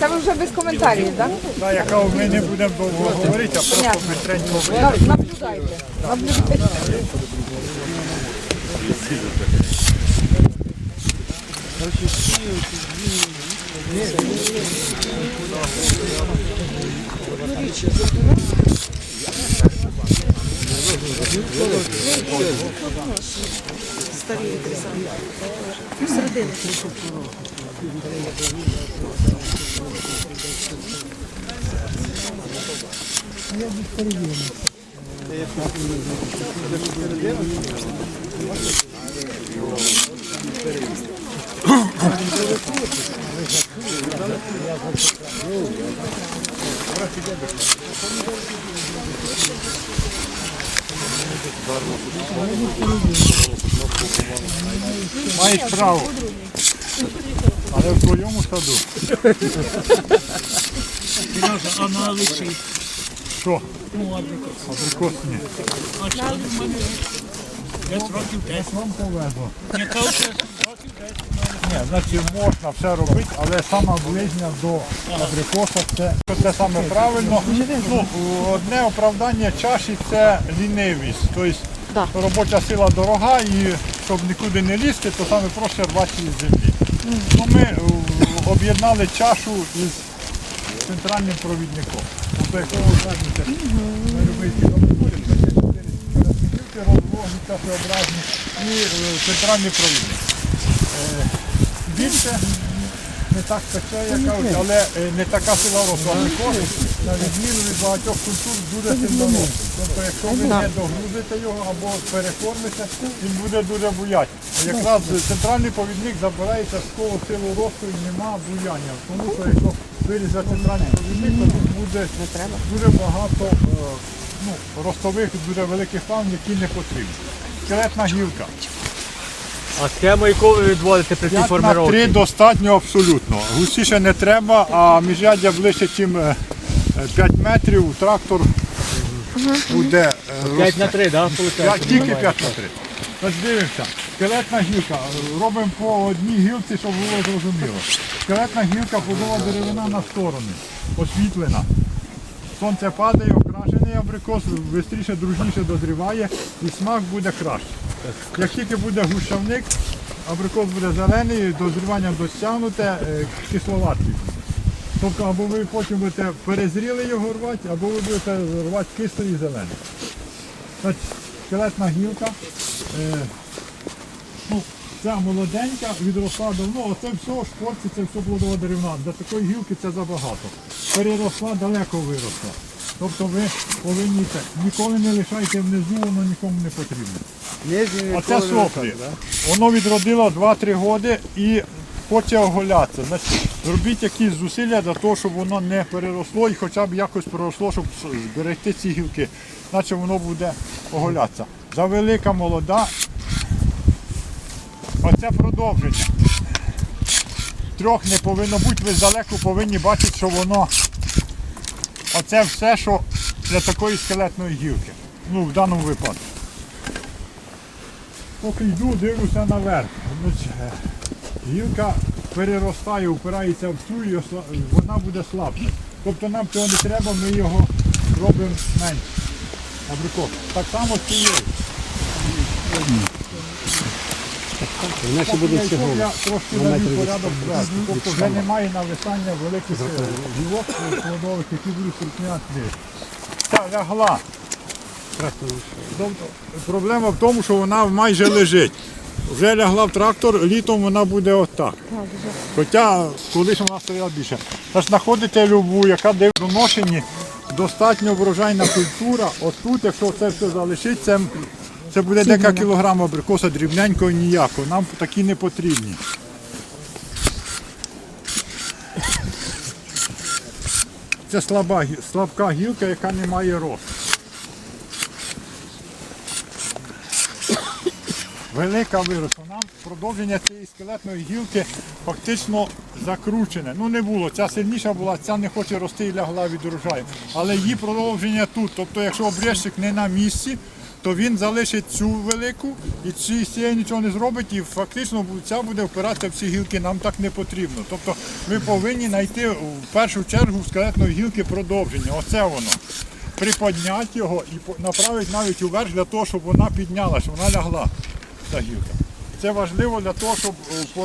Це ви вже без коментарів, так? Та, яка ми не будемо довго говорити, а просто Понятно. бистренько Да? Наблюдайте. Наблюдайте. Маєш право. Але в твоєму саду. А на Олексій? Що? Ну, абрикос. Абрикос ні. А що в мене? Десь років 10. Вам повезло. Яка вже років 10. Ні, значить можна все робити, але сама ближня до абрикоса це, це саме правильно. Ну, одне оправдання чаші це лінивість. Тобто робоча сила дорога і щоб нікуди не лізти, то саме проще рвати її з землі. Ну, ми е, об'єднали чашу із центральним провідником. Якщо ви знаєте, на чотири пересмітівки, розлоги, часообразні і е, центральний провідник. Е, Більше не так як кажуть, але не така сила росту. На відміну від багатьох культур, дуже сильно росте. Тобто, якщо ви не догрузите його або перекормите, він буде дуже буяти. Якраз центральний повідник забирає частково силу росту і нема буяння. Тому що якщо вирізати центральний повідник, то тут буде дуже багато е, ну, ростових, дуже великих планів, які не потрібні. Скелетна гілка. А схему, яку ви відводите при цій 5 на 3 формировці? достатньо абсолютно. Густіше не треба, а міжряддя ближче, ніж 5 метрів. Трактор буде е, 5 на 3, так? Тільки 5 на 3. Ось дивимося. Скелетна гілка. Робимо по одній гілці, щоб було зрозуміло. Скелетна гілка, плодова деревина на сторони. Освітлена. Сонце падає, окрашений абрикос, швидше, дружніше дозріває і смак буде краще. Як тільки буде гущавник, абрикос буде зелений, дозрівання досягнуте, е, кисловатий. Тобто або ви потім будете перезріли його рвати, або ви будете рвати кислий і зелений. Значить, скелетна гілка. Е, ну, ця молоденька, відросла давно, оце все шпорці, це все плодова деревна. Для такої гілки це забагато. Переросла, далеко виросла. Тобто ви повинні це. Ніколи не лишайте внизу, воно нікому не потрібно. Оце соплі. Воно відродило 2-3 роки і хоче оголятися. Значить, робіть якісь зусилля для того, щоб воно не переросло і хоча б якось проросло, щоб зберегти ці гілки. Наче воно буде оголятися. Завелика молода. Оце продовження. Трьох не повинно бути, ви здалеку повинні бачити, що воно оце все, що для такої скелетної гілки. Ну, в даному випадку. Поки йду, дивлюся наверх. Е, Гілка переростає, упирається в цю і вона буде слабша. Тобто нам цього не треба, ми його робимо менше. Абрикос. Так само з цією. Іначе буде Поки я я трошки навів порядок зверху. Тобто вже немає нависання великих е, гілок плодових, які будуть припиняти. Та лягла. Проблема в тому, що вона майже лежить. Вже лягла в трактор, літом вона буде отак. Хоча колись вона стояла більше. Тож знаходите любу, яка де в доношенні, достатньо врожайна культура. Отут, якщо це все залишиться, це буде декілька кілограм абрикоса дрібненького ніякого. Нам такі не потрібні. Це слаба, слабка гілка, яка не має росту. Велика виросла. Нам продовження цієї скелетної гілки фактично закручене. Ну не було. Ця сильніша була, ця не хоче рости і лягла від урожаю. Але її продовження тут. Тобто, якщо обрізчик не на місці, то він залишить цю велику і ці з нічого не зробить, і фактично ця буде впиратися в ці гілки. Нам так не потрібно. Тобто ми повинні знайти в першу чергу в скелетної гілки продовження. Оце воно. Приподняти його і направити навіть уверх для того, щоб вона піднялася, вона лягла. Ця гілка. Це важливо для того, щоб е,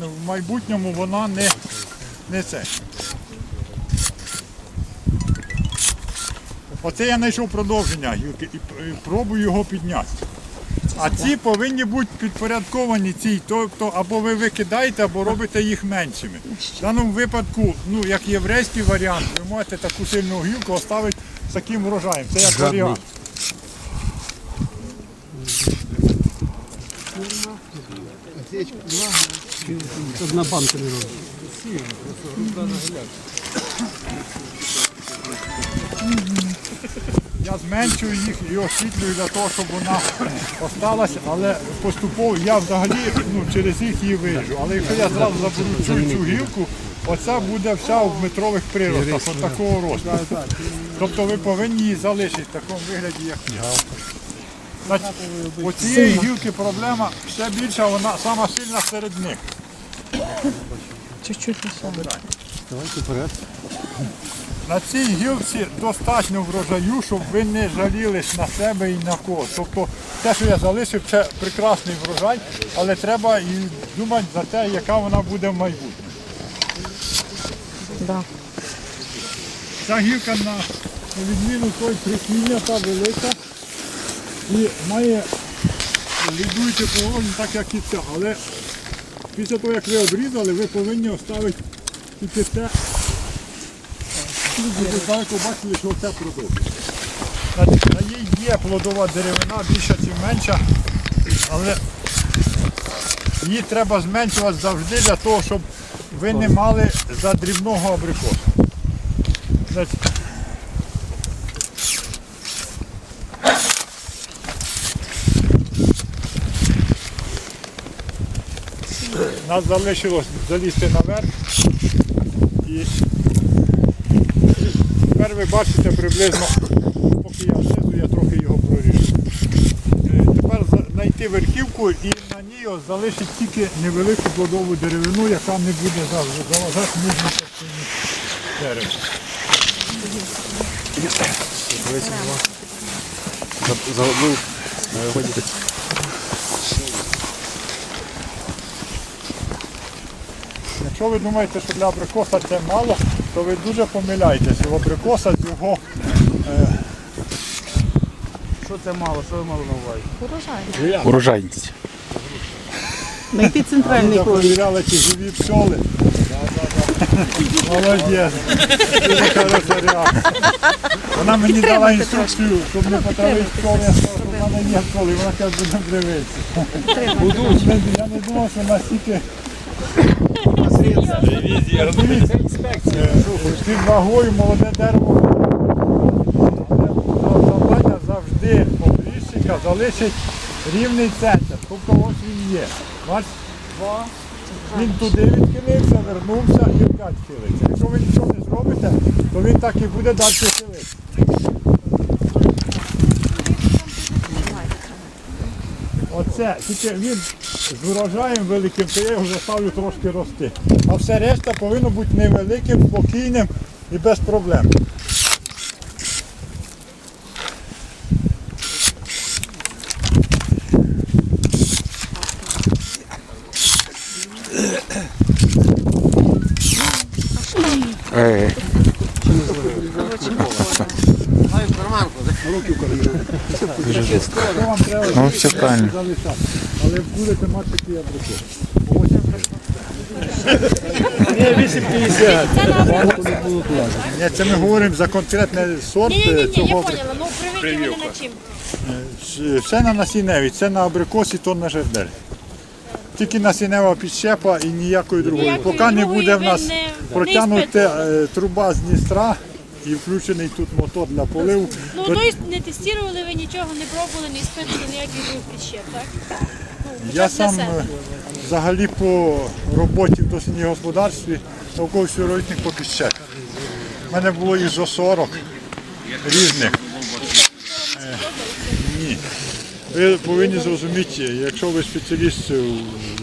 в майбутньому вона не, не це. Оце я знайшов продовження гілки і і пробую його підняти. А ці повинні бути підпорядковані цій, тобто або ви викидаєте, або робите їх меншими. В даному випадку, ну як єврейський варіант, ви можете таку сильну гілку оставити з таким врожаєм. Це як варіант. Одна банка не робить. Я зменшую їх і освітлюю для того, щоб вона осталась, але поступово я взагалі ну, через їх її виріжу. Але якщо я зразу заберу цю, цю гілку, оця буде вся в метрових приростах, от такого росту. Тобто ви повинні її залишити в такому вигляді, як є. Значить, у цієї гілки проблема ще більша, вона сама сильна серед них. Чуть-чуть вперед. На цій гілці достатньо врожаю, щоб ви не жалілись на себе і на кого. Тобто те, що я залишив, це прекрасний врожай, але треба і думати за те, яка вона буде в майбутньому. Да. Ця гілка на відміну той прикміння та велика і має лідуюче положення, так як і ця. Але після того, як ви обрізали, ви повинні оставити тільки щоб бачили, що це продовжує. На їй є плодова деревина, більша чи менша, але її треба зменшувати завжди для того, щоб ви не мали задрібного абрикосу. Значить, Нас залишилось залізти наверх. І тепер ви бачите приблизно, поки я знизу, я трохи його проріжу. Е, Тепер знайти верхівку і на ній залишить тільки невелику плодову деревину, яка не буде заважати нижній частині дерева. Якщо ви думаєте, що для абрикоса це мало, то ви дуже помиляєтесь. У абрикоса з його Що це мало? Що ви мали на увазі? Урожайність. Знайти центральний Ми перевіряли, чи живі пчоли. Молодець. Дуже хороша реакція. Вона мені дала інструкцію, щоб не потравити пчоли. Я сказав, що в мене є пчоли. Вона каже, будемо дивитися. Я не думав, що настільки Дивіться, е, під вагою молоде дерево. Завдання завжди обрізчика залишить рівний центр. Тобто ось він є. Бач, два. Він туди відхилився, вернувся і опять хилиться. Якщо ви нічого не зробите, то він так і буде далі хилитися. Оце, тільки він з урожаєм великим, то я його заставлю трошки рости. А все решта повинно бути невеликим, спокійним і без проблем. Е, Що вам Ну, все. Але будете мати такі абрикоси. Ні, це ми говоримо за конкретний сорт Ні, ні, ні, я цього поняла. Ну привикли вони на чим. Це на насінневі, це на абрикосі, то на жердель. Тільки насінева підщепа і ніякої другої. Ніякої Поки не другої буде в ви нас не- протягнута е, труба з Дністра і включений тут мотор для поливу. Ну то тобто не тестували ви нічого, не пробували, не іспитували ніяких других підщеп, так? Я сам е, взагалі по роботі в дослідній господарстві науковий співробітник по підщепі. У мене було їх за 40 різних. Е, Ні. Ви повинні зрозуміти, якщо ви спеціаліст